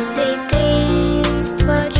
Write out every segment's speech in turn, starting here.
з дитинства чуєм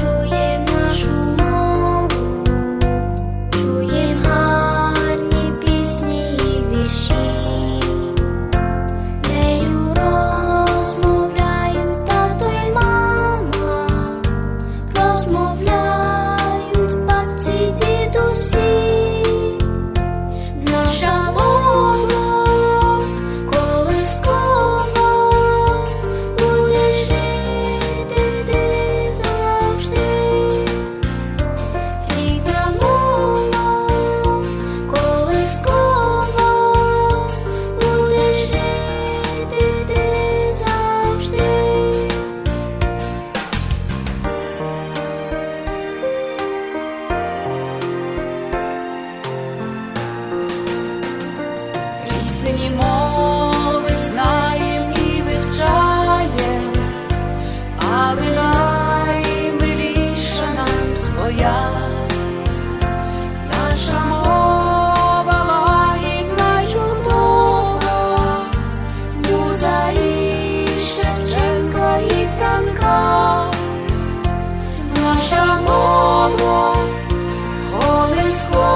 колискова буде жити ти завжди. Різні мови знаєм і вивчаєм, але наймиліша нам своя. Муза і Франка. Наша мова колискова